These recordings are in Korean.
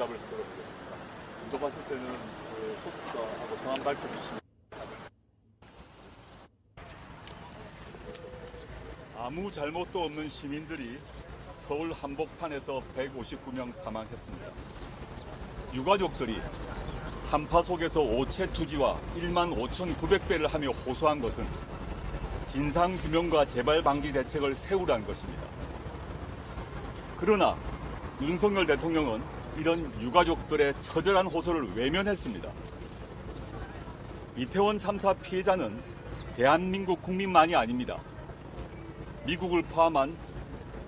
응답을 들어보겠습니다. 응답하실 때는 그 소속사하고 성함 밝혀주시면 아무 잘못도 없는 시민들이 서울 한복판에서 159명 사망했습니다. 유가족들이 한파 속에서 오체 투지와 1만 5,900배를 하며 호소한 것은 진상 규명과 재발 방지 대책을 세우라는 것입니다. 그러나 윤석열 대통령은 이런 유가족들의 처절한 호소를 외면했습니다. 이태원 참사 피해자는 대한민국 국민만이 아닙니다. 미국을 포함한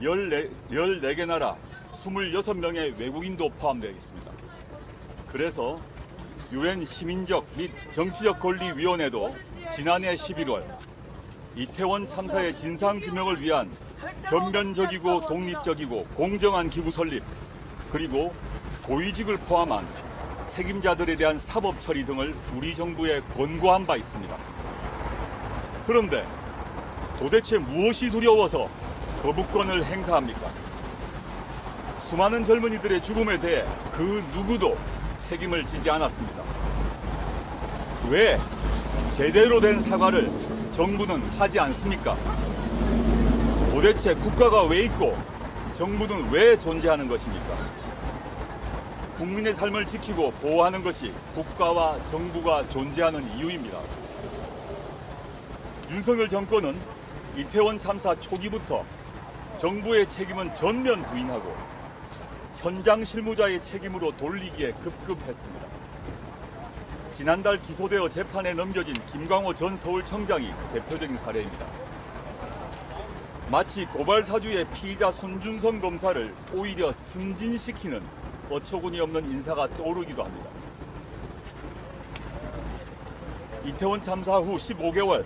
14, 14 개 나라 26명의 외국인도 포함되어 있습니다. 그래서 유엔 시민적 및 정치적 권리 위원회도 지난해 11월 이태원 참사의 진상 규명을 위한 전면적이고 독립적이고 공정한 기구 설립 그리고 고위직을 포함한 책임자들에 대한 사법 처리 등을 우리 정부에 권고한 바 있습니다. 그런데 도대체 무엇이 두려워서 거부권을 행사합니까? 수많은 젊은이들의 죽음에 대해 그 누구도 책임을 지지 않았습니다. 왜 제대로 된 사과를 정부는 하지 않습니까? 도대체 국가가 왜 있고 정부는 왜 존재하는 것입니까? 국민의 삶을 지키고 보호하는 것이 국가와 정부가 존재하는 이유입니다. 윤석열 정권은 이태원 참사 초기부터 정부의 책임은 전면 부인하고 현장 실무자의 책임으로 돌리기에 급급했습니다. 지난달 기소되어 재판에 넘겨진 김광호 전 서울청장이 대표적인 사례입니다. 마치 고발 사주의 피의자 손준성 검사를 오히려 승진시키는 어처구니 없는 인사가 떠오르기도 합니다. 이태원 참사 후 15개월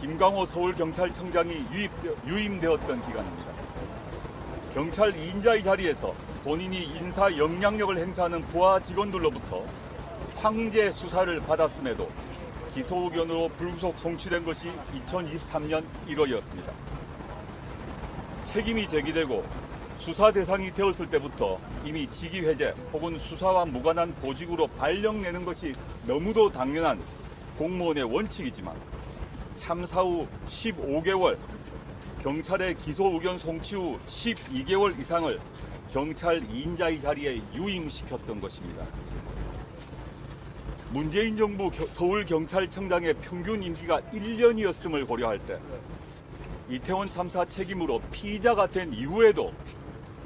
김광호 서울경찰청장이 유입, 유임되었던 기간입니다. 경찰 2인자의 자리에서 본인이 인사 영향력을 행사하는 부하 직원들로부터 황제 수사를 받았음에도 기소 의견으로 불구속 송치된 것이 2023년 1월이었습니다. 책임이 제기되고 수사 대상이 되었을 때부터 이미 직위 해제 혹은 수사와 무관한 보직으로 발령내는 것이 너무도 당연한 공무원의 원칙이지만 참사 후 15개월 경찰의 기소 의견 송치 후 12개월 이상을 경찰 2인자의 자리에 유임시켰던 것입니다. 문재인 정부 겨- 서울경찰청장의 평균 임기가 1년이었음을 고려할 때 이태원 참사 책임으로 피의자가 된 이후에도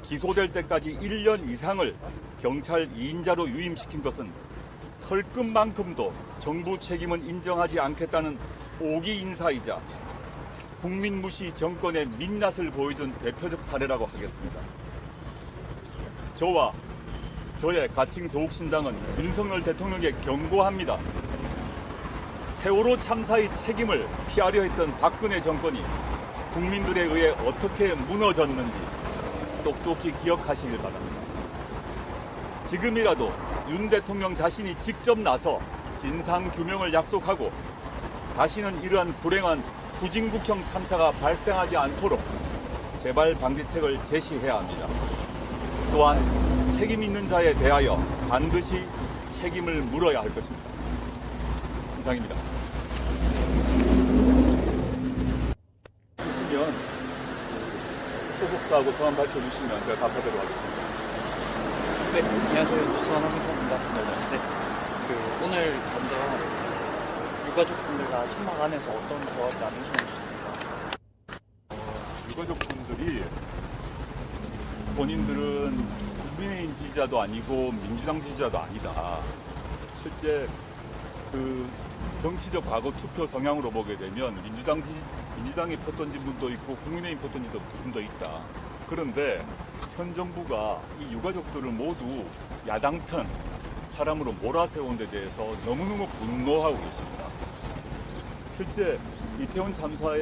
기소될 때까지 1년 이상을 경찰 2인자로 유임시킨 것은 털끝만큼도 정부 책임은 인정하지 않겠다는 오기 인사이자 국민 무시 정권의 민낯을 보여준 대표적 사례라고 하겠습니다. 저와 저의 가칭 조국신당은 윤석열 대통령에게 경고합니다. 세월호 참사의 책임을 피하려 했던 박근혜 정권이 국민들에 의해 어떻게 무너졌는지 똑똑히 기억하시길 바랍니다. 지금이라도 윤 대통령 자신이 직접 나서 진상 규명을 약속하고 다시는 이러한 불행한 후진국형 참사가 발생하지 않도록 재발 방지책을 제시해야 합니다. 또한 책임 있는 자에 대하여 반드시 책임을 물어야 할 것입니다. 이상입니다. 주시면 소속사하고 성함 밝혀주시면 제가 답하도록 하겠습니다. 네, 안녕하세요. 뉴스원 황민서입니다. 네, 그 오늘 먼저 유가족분들과 천막 안에서 어떤 대화를 나누셨는지 유가족분들이 본인들은 국민의힘 지지자도 아니고 민주당 지지자도 아니다. 실제 그 정치적 과거 투표 성향으로 보게 되면 민주당 지, 민주당에 표 던진 분도 있고 국민의힘 표 던진 분도 있다. 그런데 현 정부가 이 유가족들을 모두 야당 편 사람으로 몰아세운 데 대해서 너무너무 분노하고 계십니다. 실제 이태원 참사가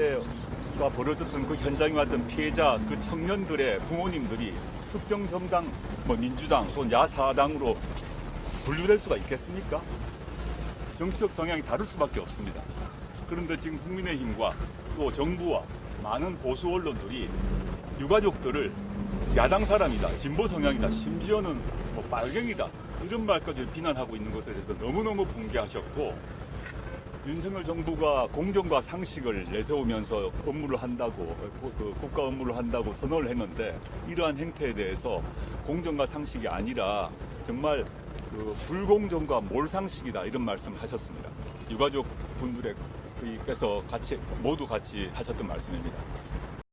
벌어졌던 그 현장에 왔던 피해자 그 청년들의 부모님들이 특정 정당, 뭐 민주당 또는 야사당으로 분류될 수가 있겠습니까? 정치적 성향이 다를 수밖에 없습니다. 그런데 지금 국민의힘과 또 정부와 많은 보수 언론들이 유가족들을 야당 사람이다, 진보 성향이다, 심지어는 뭐 빨갱이다 이런 말까지 비난하고 있는 것에 대해서 너무너무 분개하셨고 윤석열 정부가 공정과 상식을 내세우면서 업무를 한다고 그 국가 업무를 한다고 선언을 했는데 이러한 행태에 대해서 공정과 상식이 아니라 정말 그 불공정과 몰상식이다 이런 말씀하셨습니다. 유가족 분들 께서 같이 모두 같이 하셨던 말씀입니다.